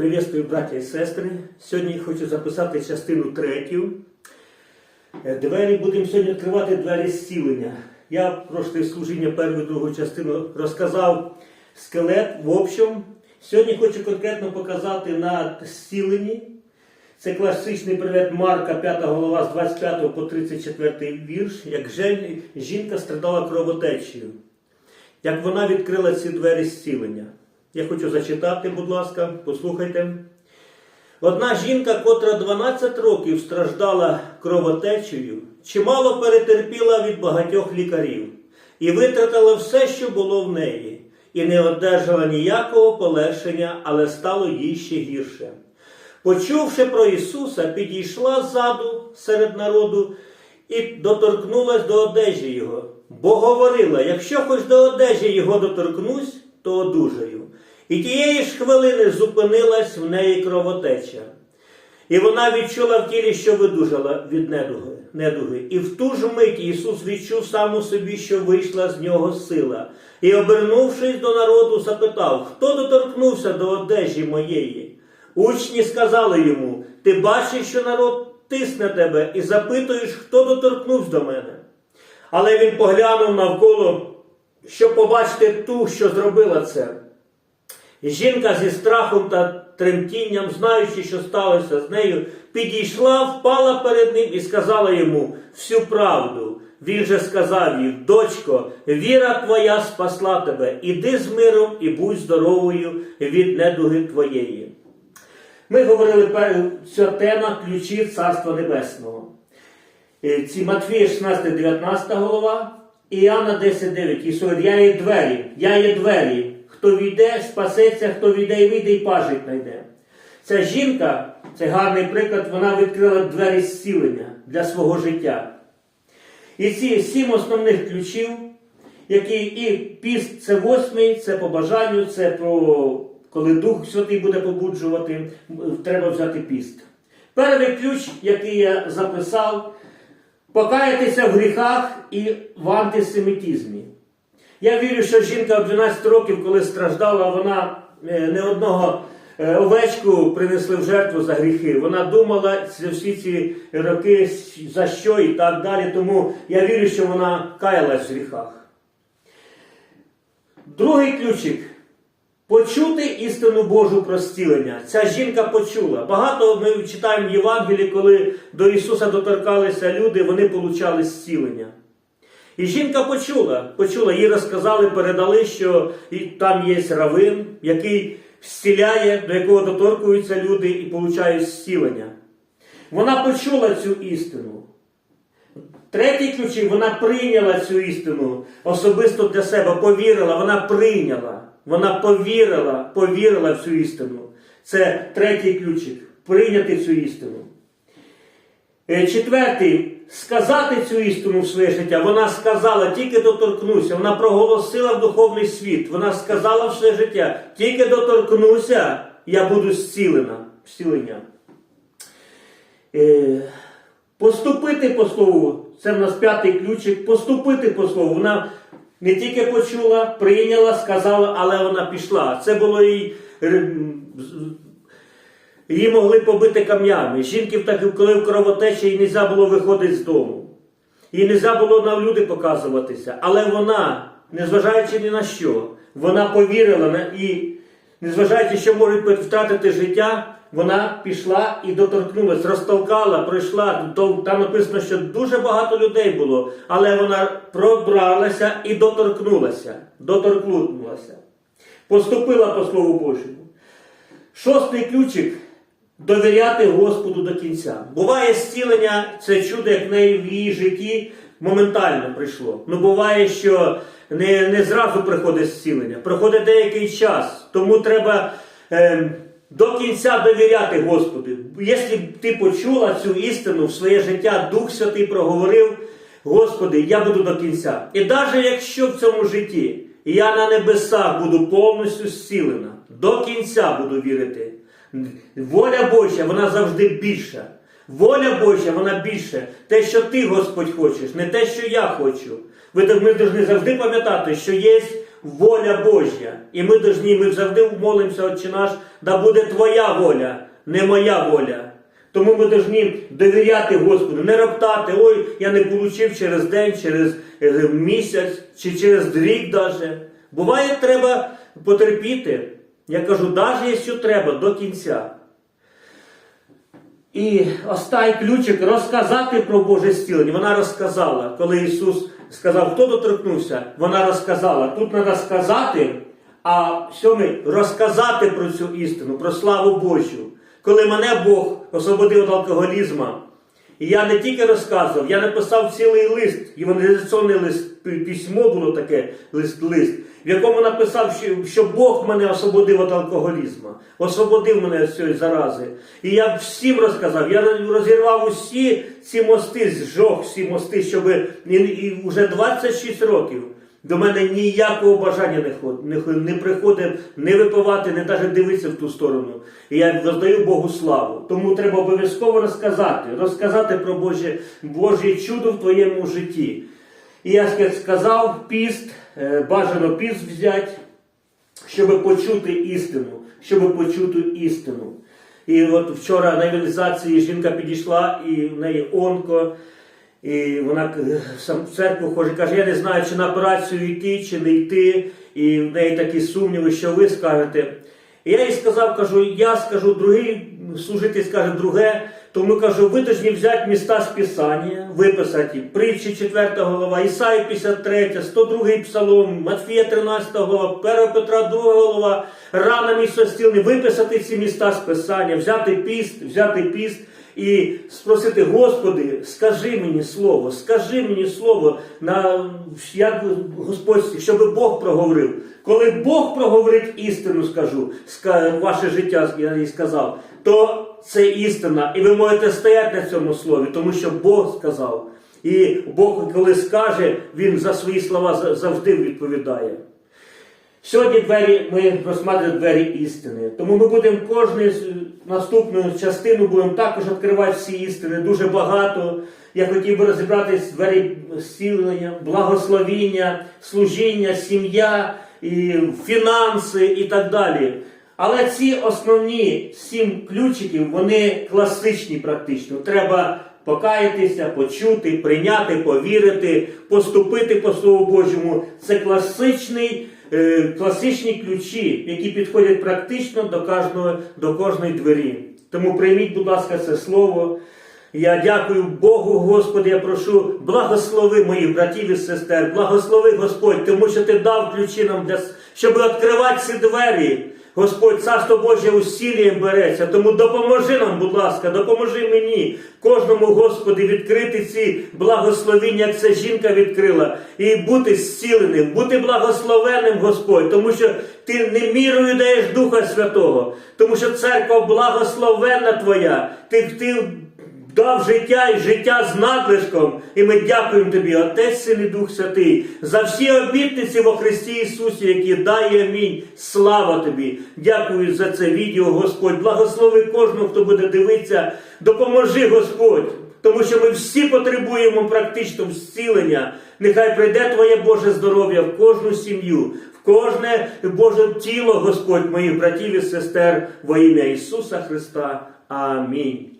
Приветствую, браття і сестри. Сьогодні хочу записати частину третю. Е, Двері будемо сьогодні відкривати двері зцілення. Я прошле служіння першу другу частину розказав скелет в общем. Сьогодні хочу конкретно показати на зціленні. Це класичний привет Марка, 5 голова з 25 по 34 вірш, як жінка страдала кровотечею. Як вона відкрила ці двері зцілення. Я хочу зачитати, будь ласка, послухайте. Одна жінка, котра 12 років страждала кровотечею, чимало перетерпіла від багатьох лікарів і витратила все, що було в неї, і не одержала ніякого полегшення, але стало їй ще гірше. Почувши про Ісуса, підійшла ззаду серед народу і доторкнулась до одежі Його, бо говорила: якщо хоч до одежі Його доторкнусь, то одужаю. І тієї ж хвилини зупинилась в неї кровотеча. І вона відчула в тілі, що видужала від недуги. недуги. І в ту ж мить Ісус відчув сам у собі, що вийшла з нього сила. І, обернувшись до народу, запитав, хто доторкнувся до одежі моєї. Учні сказали йому: Ти бачиш, що народ тисне тебе, і запитуєш, хто доторкнувся до мене. Але він поглянув навколо, щоб побачити ту, що зробила це. Жінка зі страхом та тремтінням, знаючи, що сталося з нею, підійшла, впала перед ним і сказала йому всю правду. Він же сказав їй, дочко, віра твоя спасла тебе, іди з миром і будь здоровою від недуги твоєї. Ми говорили ця тема ключі Царства Небесного. Ці Матфія 16, 19 голова, і Іоанна 10, 9. Ісус я є двері, я є двері. Хто війде, спасеться, хто війде і вийде, і пажить знайде. Ця жінка, це гарний приклад, вона відкрила двері зцілення для свого життя. І ці сім основних ключів, які і піст це восьмий, це по бажанню, це про коли Дух Святий буде побуджувати, треба взяти піст. Перший ключ, який я записав, покаятися в гріхах і в антисемітизмі. Я вірю, що жінка в 12 років, коли страждала, вона е, не одного е, овечку принесли в жертву за гріхи. Вона думала всі ці роки за що і так далі. Тому я вірю, що вона каялась в гріхах. Другий ключик. Почути істину Божу про зцілення. Ця жінка почула. Багато ми читаємо в Євангелії, коли до Ісуса доторкалися люди, вони получали зцілення. І жінка почула, почула, їй розказали, передали, що там є равин, який зціляє, до якого доторкуються люди і получають зцілення. Вона почула цю істину. Третій ключик, вона прийняла цю істину особисто для себе, повірила, вона прийняла. Вона повірила, повірила в цю істину. Це третій ключик прийняти цю істину. Е, Четвертий, сказати цю істину в своє життя. Вона сказала, тільки доторкнуся. Вона проголосила в духовний світ. Вона сказала в своє життя, тільки доторкнуся, я буду зцілена. Зцілення. Е, Поступити по слову, це в нас п'ятий ключик. Поступити по слову. Вона не тільки почула, прийняла, сказала, але вона пішла. Це було їй. Її могли побити камнями. Жінки, в таки, коли в кровотечі, їй не було виходити з дому. Їй не було на люди показуватися. Але вона, незважаючи ні на що, вона повірила і, незважаючи, що може втратити життя, вона пішла і доторкнулася, розтолкала, пройшла. Там написано, що дуже багато людей було, але вона пробралася і доторкнулася. Доторкнулася. Поступила по Слову Божому. Шостий ключик довіряти Господу до кінця. Буває зцілення, це чудо, як в неї в її житті моментально прийшло. Ну буває, що не, не зразу приходить зцілення, проходить деякий час. Тому треба е, до кінця довіряти Господу. Якщо ти почула цю істину в своє життя, Дух Святий проговорив, Господи, я буду до кінця. І навіть якщо в цьому житті я на небесах буду повністю зцілена, до кінця буду вірити. Воля Божа, вона завжди більша. Воля Божа, вона більше. Те, що ти, Господь, хочеш, не те, що я хочу. Ми повинні завжди пам'ятати, що є воля Божя. І ми должні, ми завжди молимося, Отче наш, да буде Твоя воля, не моя воля. Тому ми повинні довіряти Господу, не роптати, ой, я не получив через день, через е, місяць чи через рік даже. Буває, треба потерпіти. Я кажу, навіть якщо треба, до кінця. І останній ключик розказати про Боже зцілення. Вона розказала, коли Ісус сказав, хто доторкнувся, вона розказала. Тут треба сказати, а сьомий розказати про цю істину, про славу Божу. Коли мене Бог освободив від алкоголізму, і я не тільки розказував, я написав цілий лист, євангелізаційний лист, письмо було таке лист, лист, в якому написав, що, Бог мене освободив від алкоголізму, освободив мене від цієї зарази. І я всім розказав, я розірвав усі ці мости, зжог всі мости, щоб і, і вже 26 років. До мене ніякого бажання не, ход, не, не приходить не випивати, не навіть дивитися в ту сторону. І я воздаю Богу славу. Тому треба обов'язково розказати, розказати про Боже, Божє чудо в твоєму житті. І я сказав, піст, е, бажано піст взяти, щоб почути істину, щоб почути істину. І от вчора на евангелізації жінка підійшла, і в неї онко, і вона в церкву ходить, каже, я не знаю, чи на операцію йти, чи не йти. І в неї такі сумніви, що ви скажете. І я їй сказав, кажу, я скажу, другий служитель скаже друге, тому кажу, ви повинні взяти міста з Писання, виписати притчі 4 глава, Ісаї 53, 102 псалом, Матфія 13 глава, 1 Петра 2 глава, рана місто стілни, виписати ці міста з Писання, взяти піст, взяти піст і спросити, Господи, скажи мені слово, скажи мені слово, на, як Господь, щоб Бог проговорив. Коли Бог проговорить істину, скажу, ска- ваше життя, я їй сказав, то це істина. І ви можете стояти на цьому слові, тому що Бог сказав. І Бог, коли скаже, Він за свої слова завжди відповідає. Сьогодні двері, ми розсматриваємо двері істини. Тому ми будемо кожну наступну частину будемо також відкривати всі істини. Дуже багато. Я хотів би розібратись в двері зцілення, благословіння, служіння, сім'я, і фінанси і так далі. Але ці основні сім ключиків, вони класичні практично. Треба покаятися, почути, прийняти, повірити, поступити по Слову Божому. Це класичний, е, класичні ключі, які підходять практично до кожного, до кожної двері. Тому прийміть, будь ласка, це слово. Я дякую Богу, Господи, я прошу, благослови моїх братів і сестер, благослови Господь, тому що Ти дав ключі нам, для, щоб відкривати ці двері. Господь, царство Боже усілієм береться. Тому допоможи нам, будь ласка, допоможи мені, кожному Господи, відкрити ці благословіння, як ця жінка відкрила, і бути зціленим, бути благословеним, Господь, тому що Ти не мірою даєш Духа Святого, тому що церква благословенна Твоя. Ти, ти дав життя і життя з надлишком. І ми дякуємо тобі, Отець, Син і Дух Святий, за всі обітниці во Христі Ісусі, які дає амінь. Слава тобі! Дякую за це відео, Господь. Благослови кожного, хто буде дивитися. Допоможи, Господь. Тому що ми всі потребуємо практично зцілення. Нехай прийде Твоє Боже здоров'я в кожну сім'ю, в кожне Боже тіло, Господь, моїх братів і сестер, во ім'я Ісуса Христа. Амінь.